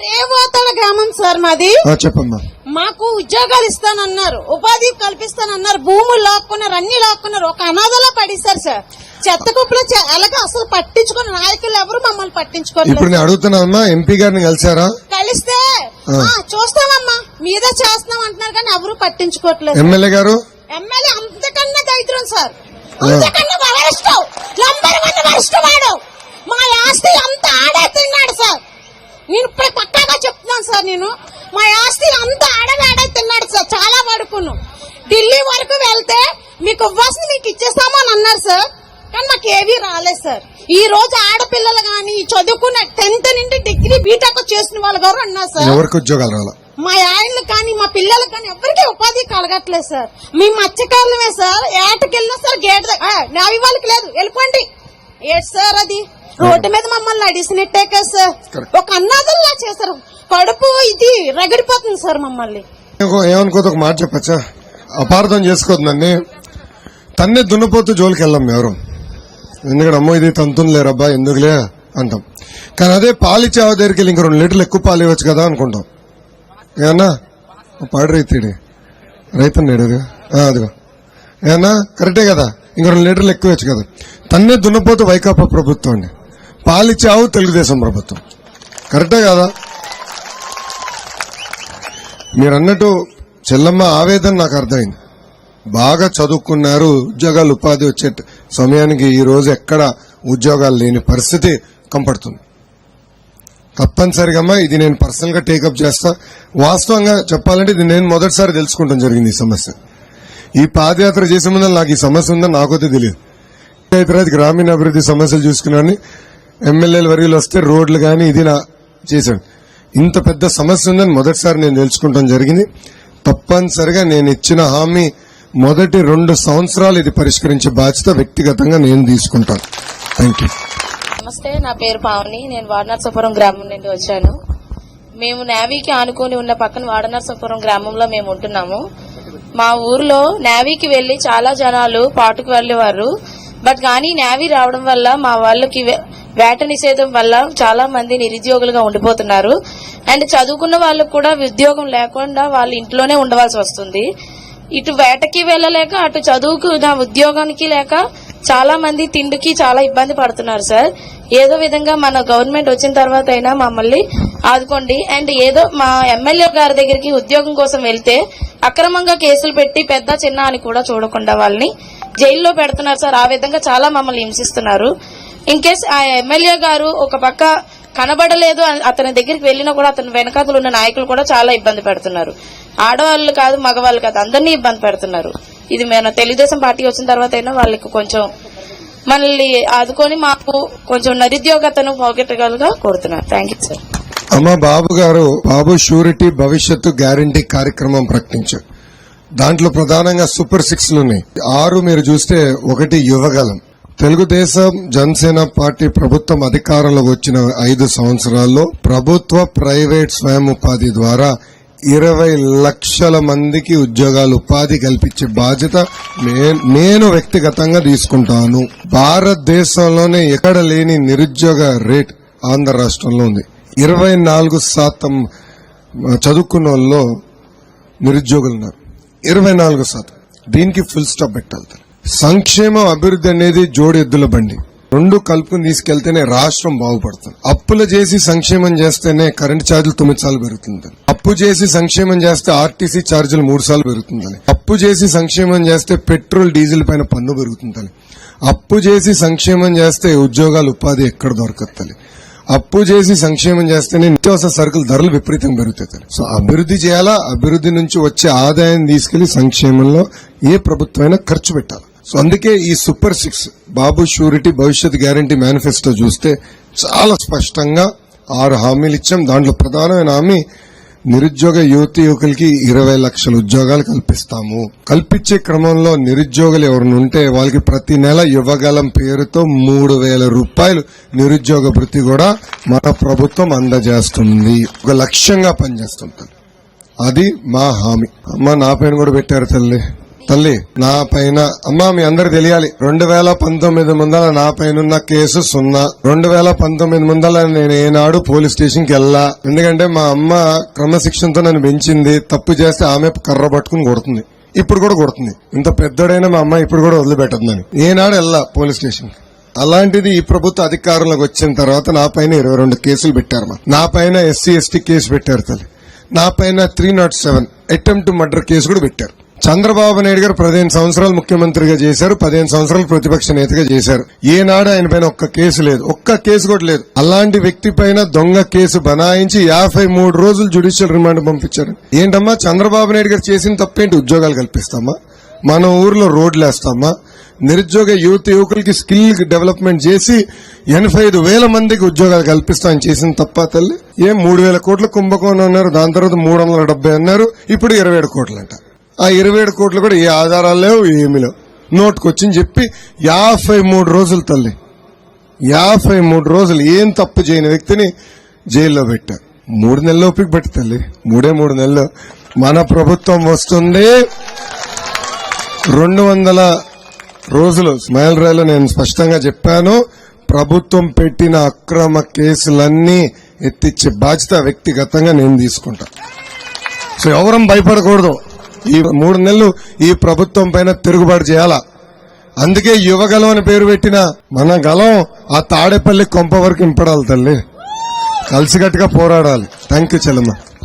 రేవోతల గ్రామం సార్ మాది. చెప్పమ్మా. మాకు ఉద్యోగాలు ఇస్తానన్నారు ఉపాధి కల్పిస్తానన్నారు భూములు లాక్కున్నారు అన్ని లాక్కున్నారు. ఒక అనాథలో పడిస్తారు సార్. చెత్త కుప్పలో అలాగే అసలు పట్టించుకున్న నాయకులు ఎవరు మమ్మల్ని పట్టించుకోలేదు ఇప్పుడు నేను అడుగుతున్నానమ్మా ఎంపీ గారిని కలిసారా కలిస్తే చూస్తామమ్మా. మీద చేస్తున్నాం అంటున్నారు కానీ ఎవరు పట్టించుకోవట్లేదు. ఎమ్మెల్యే గారు? ఎమ్మెల్యే అంతకన్నా దరిద్రం సార్. అంతకన్నా వరస్ట్ నంబర్ వన్ వరస్ట్ వాడు మా ఆస్తి అంత ఆడే తిన్నాడు సార్ నేను ఇప్పుడు పక్కాగా చెప్తున్నాను సార్ నేను మా ఆస్తి అంత ఆడగాడే తిన్నాడు సార్ చాలా వరకును ఢిల్లీ వరకు వెళ్తే మీకు ఇవ్వాల్సింది మీకు ఇచ్చేస్తాము అని అన్నారు సార్ కానీ మాకు ఏవీ రాలేదు సార్ ఈ రోజు ఆడపిల్లలు గాని చదువుకున్న టెన్త్ నుండి డిగ్రీ బీటెక్ చేసిన వాళ్ళు గారు అన్నారు సార్ ఎవరికి ఉద్యోగాలు రాలా? మా ఆయనలు కానీ మా పిల్లలకు కానీ ఎవరికి ఉపాధి కలగట్లేదు సార్ మీ మత్స్యకారులమే సార్ ఏటకెళ్ళినా సార్ గేట్ నావి వాళ్ళకి లేదు. వెళ్ళిపోండి. ఏటి సార్ అది? రోడ్డు మీద మమ్మల్ని అడిసినట్టే కదా సార్. ఒక అన్నాదుల్లా చేశారు. కడుపు ఇది రగడిపోతుంది సార్ మమ్మల్ని. ఏమనుకోదు ఒక మాట చెప్పచ్చా? అపార్థం చేసుకోవద్దు నన్ను. తన్నే దున్నపోతూ జోలికి వెళ్ళాం ఎవరు. ఎందుకంటే అమ్మో ఇది తంతుంది లేరబ్బా ఎందుకులే అంటాం. కానీ అదే పాలిచ్చే ఆవు దగ్గరికి వెళ్ళి ఇంక రెండు లీటర్లు ఎక్కువ పాలు ఇవ్వచ్చు కదా అనుకుంటాం. ఏమన్నా? పాడు రైతుడి రైతు నేడు అదిగో. ఏమన్నా? కరెక్టే కదా. ఇంక రెండు లీటర్లు ఎక్కువ ఇవ్వచ్చు కదా. తన్నే దున్నపోతూ వైకాపా ప్రభుత్వం అండి. పాలిచ్చే ఆవు తెలుగుదేశం ప్రభుత్వం. కరెక్టే కదా. మీరు అన్నట్టు చెల్లమ్మ ఆవేదన నాకు అర్థమైంది. బాగా చదువుకున్నారు. ఉద్యోగాలు ఉపాధి వచ్చే సమయానికి ఈ రోజు ఎక్కడ ఉద్యోగాలు లేని పరిస్థితి కంపడుతుంది తప్పనిసరిగా అమ్మా ఇది నేను పర్సనల్గా టేకప్ చేస్తా. వాస్తవంగా చెప్పాలంటే ఇది నేను మొదటిసారి తెలుసుకుంటాం జరిగింది ఈ సమస్య. ఈ పాదయాత్ర చేసే ముందు నాకు ఈ సమస్య ఉందని నాకైతే తెలియదు. పంచాయతీరాజ్ గ్రామీణ అభివృద్ధి సమస్యలు చూసుకున్నాను ఎమ్మెల్యేల వర్గీలు వస్తే రోడ్లు కానీ ఇది నా చేశాడు. ఇంత పెద్ద సమస్య ఉందని మొదటిసారి నేను తెలుసుకుంటాం జరిగింది. తప్పనిసరిగా నేను ఇచ్చిన హామీ మొదటి రెండు సంవత్సరాలు ఇది పరిష్కరించే బాధ్యత వ్యక్తిగతంగా నేను తీసుకుంటాను. థ్యాంక్ యూ నమస్తే నా పేరు పావని. నేను వాడనర్సపురం గ్రామం నుండి వచ్చాను. మేము నేవీకి ఆనుకొని ఉన్న పక్కన వాడనర్సపురం గ్రామంలో మేము ఉంటున్నాము. మా ఊర్లో నేవీకి వెళ్ళి చాలా జనాలు పాటుకు వెళ్ళేవారు బట్ కానీ నేవీ రావడం వల్ల మా వాళ్ళకి వే- వేట నిషేధం వల్ల చాలా మంది నిరుద్యోగులుగా ఉండిపోతున్నారు. అండ్ చదువుకున్న వాళ్ళకు కూడా ఉద్యోగం లేకుండా వాళ్ళ ఇంట్లోనే ఉండవలసి వస్తుంది. ఇటు వేటకి వెళ్ళలేక అటు చదువుకు నా ఉద్యోగానికి లేక చాలా మంది తిండికి చాలా ఇబ్బంది పడుతున్నారు సార్. ఏదో విధంగా మన గవర్నమెంట్ వచ్చిన తర్వాత అయినా మమ్మల్ని ఆదుకోండి. అండ్ ఏదో మా ఎమ్మెల్యే గారి దగ్గరికి ఉద్యోగం కోసం వెళ్తే అక్రమంగా కేసులు పెట్టి పెద్ద చిన్న అని కూడా చూడకుండా వాళ్ళని జైల్లో పెడుతున్నారు సార్. ఆ విధంగా చాలా మమ్మల్ని హింసిస్తున్నారు. ఇన్ కేస్ ఆ ఎమ్మెల్యే గారు ఒక పక్క కనబడలేదు అని అతని దగ్గరికి వెళ్ళినా కూడా అతని వెనకాతలు ఉన్న నాయకులు కూడా చాలా ఇబ్బంది పెడుతున్నారు. ఆడవాళ్ళు కాదు మగవాళ్ళు కాదు అందరినీ ఇబ్బంది పెడుతున్నారు. ఇది మన తెలుగుదేశం పార్టీ వచ్చిన తర్వాత అయినా వాళ్ళకి కొంచెం మనల్ని ఆదుకొని మాకు కొంచెం నిరుద్యోగతను పోగొట్టగలుగా కోరుతున్నారు. థ్యాంక్ యూ సార్ అమ్మ బాబు గారు బాబు షూరిటీ భవిష్యత్తు గ్యారంటీ కార్యక్రమం ప్రకటించారు దాంట్లో ప్రధానంగా సూపర్ సిక్స్ ఉన్నాయి ఆరు మీరు చూస్తే ఒకటి యువగలం. తెలుగుదేశం జనసేన పార్టీ ప్రభుత్వం అధికారంలోకి వచ్చిన ఐదు సంవత్సరాల్లో ప్రభుత్వ ప్రైవేట్ స్వయం ఉపాధి ద్వారా ఇరవై లక్షల మందికి ఉద్యోగాలు ఉపాధి కల్పించే బాధ్యత నేను వ్యక్తిగతంగా తీసుకుంటాను. భారతదేశంలోనే ఎక్కడ లేని నిరుద్యోగ రేట్ ఆంధ్ర రాష్ట్రంలో ఉంది. ఇరవై నాలుగు శాతం చదువుకున్న వాళ్ళలో నిరుద్యోగులు ఉన్నారు. ఇరవై నాలుగు శాతం. దీనికి ఫుల్ స్టాప్ పెట్టాలి. సంక్షేమ అభివృద్ధి అనేది జోడెద్దుల బండి. రెండు కలుపుకుని తీసుకెళ్తేనే రాష్ట్రం బాగుపడుతుంది. అప్పులు చేసి సంక్షేమం చేస్తేనే కరెంట్ ఛార్జీలు తొమ్మిది సార్లు పెరుగుతుందని. అప్పు చేసి సంక్షేమం చేస్తే ఆర్టీసీ ఛార్జీలు మూడు సార్లు పెరుగుతుందని. అప్పు చేసి సంక్షేమం చేస్తే పెట్రోల్ డీజిల్ పైన పన్ను పెరుగుతుందని. అప్పు చేసి సంక్షేమం చేస్తే ఉద్యోగాలు ఉపాధి ఎక్కడ దొరకత్తలి అప్పు చేసి సంక్షేమం చేస్తేనే నిత్యావసర సరుకులు ధరలు విపరీతంగా పెరుగుతాయి. సో అభివృద్ధి చేయాలా? అభివృద్ధి నుంచి వచ్చే ఆదాయం తీసుకెళ్ళి సంక్షేమంలో ఏ ప్రభుత్వమైనా ఖర్చు పెట్టాలి? సో అందుకే ఈ సూపర్ సిక్స్ బాబు షూరిటీ భవిష్యత్ గ్యారంటీ మేనిఫెస్టో చూస్తే చాలా స్పష్టంగా ఆరు హామీలు ఇచ్చాం. దాంట్లో ప్రధానమైన హామీ నిరుద్యోగ యువతి యువకులకి ఇరవై లక్షల ఉద్యోగాలు కల్పిస్తాము. కల్పించే క్రమంలో నిరుద్యోగులు ఎవరిని ఉంటే వాళ్ళకి ప్రతి నెల యువగలం పేరుతో మూడు వేల రూపాయలు నిరుద్యోగ వృత్తి కూడా మన ప్రభుత్వం అందజేస్తుంది. ఒక లక్ష్యంగా పనిచేస్తుంటారు అది మా హామీ. అమ్మ నా పేరు కూడా పెట్టారు తల్లి. తల్లి నా పైన అమ్మా మీ అందరికి తెలియాలి. రెండు వేల పంతొమ్మిది ముందల నా పైన ఉన్న కేసు సున్నా. రెండు వేల పంతొమ్మిది ముందల నేను ఏనాడు పోలీస్ స్టేషన్కి వెళ్ళా. ఎందుకంటే మా అమ్మ క్రమశిక్షణతో నన్ను పెంచింది తప్పు చేస్తే ఆమె కర్ర పట్టుకుని కొడుతుంది. ఇప్పుడు కూడా కొడుతుంది. ఇంత పెద్దోడైన మా అమ్మ ఇప్పుడు కూడా వదిలిపెట్టదని ఏనాడు వెళ్ళా పోలీస్ స్టేషన్ అలాంటిది ఈ ప్రభుత్వ అధికారంలోకి వచ్చిన తర్వాత నా పైన ఇరవై రెండు కేసులు పెట్టారు మా నా పైన ఎస్సీ ఎస్టీ కేసు పెట్టారు తల్లి. నా పైన three not seven attempt murder case కూడా పెట్టారు. చంద్రబాబు నాయుడు గారు పదిహేను సంవత్సరాలు ముఖ్యమంత్రిగా చేశారు పదిహేను సంవత్సరాలు ప్రతిపక్ష నేతగా చేశారు. ఏనాడు ఆయన పైన ఒక్క కేసు లేదు. ఒక్క కేసు కూడా లేదు. అలాంటి వ్యక్తి పైన దొంగ కేసు బనాయించి యాభై మూడు రోజులు జుడిషియల్ రిమాండ్ పంపించారు. ఏంటమ్మా చంద్రబాబు నాయుడు గారు చేసిన తప్పేంటి? ఉద్యోగాలు కల్పిస్తామా? మన ఊర్లో రోడ్లు వేస్తామా? నిరుద్యోగ యువత యువకులకి స్కిల్ డెవలప్మెంట్ చేసి ఎనభై ఐదు వేల మందికి ఉద్యోగాలు కల్పిస్తామని చేసిన తప్ప తల్లి. ఏ మూడు వేల కోట్ల కుంభకోణం అన్నారు దాని తర్వాత మూడు వందల డెబ్బై అన్నారు ఇప్పుడు ఇరవై ఏడు కోట్లు ఆ ఇరవై ఏడు కోట్లు కూడా ఏ ఆధారాలు లేవు ఏమి లేవు. నోటుకొచ్చింది చెప్పి యాభై మూడు రోజులు తల్లి. యాభై మూడు రోజులు ఏం తప్పు చేయని వ్యక్తిని జైల్లో పెట్టారు మూడు నెలలు ఓపిక పెట్టి తల్లి. మూడే మూడు నెలలు. మన ప్రభుత్వం వస్తుంది. రెండు వందల రోజులు. స్మైల్ రైలో నేను స్పష్టంగా చెప్పాను. ప్రభుత్వం పెట్టిన అక్రమ కేసులన్నీ ఎత్తిచ్చే బాధ్యత వ్యక్తిగతంగా నేను తీసుకుంటా. సో ఎవరం భయపడకూడదు. ఈ మూడు నెలలు ఈ ప్రభుత్వం పైన తిరుగుబాటు చేయాలా? అందుకే యువగలం అని పేరు పెట్టిన మన గలం ఆ తాడేపల్లి కొంప వరకు ఇంపడాలి తల్లి. కలిసికట్టుగా పోరాడాలి. Thank you Chellamma.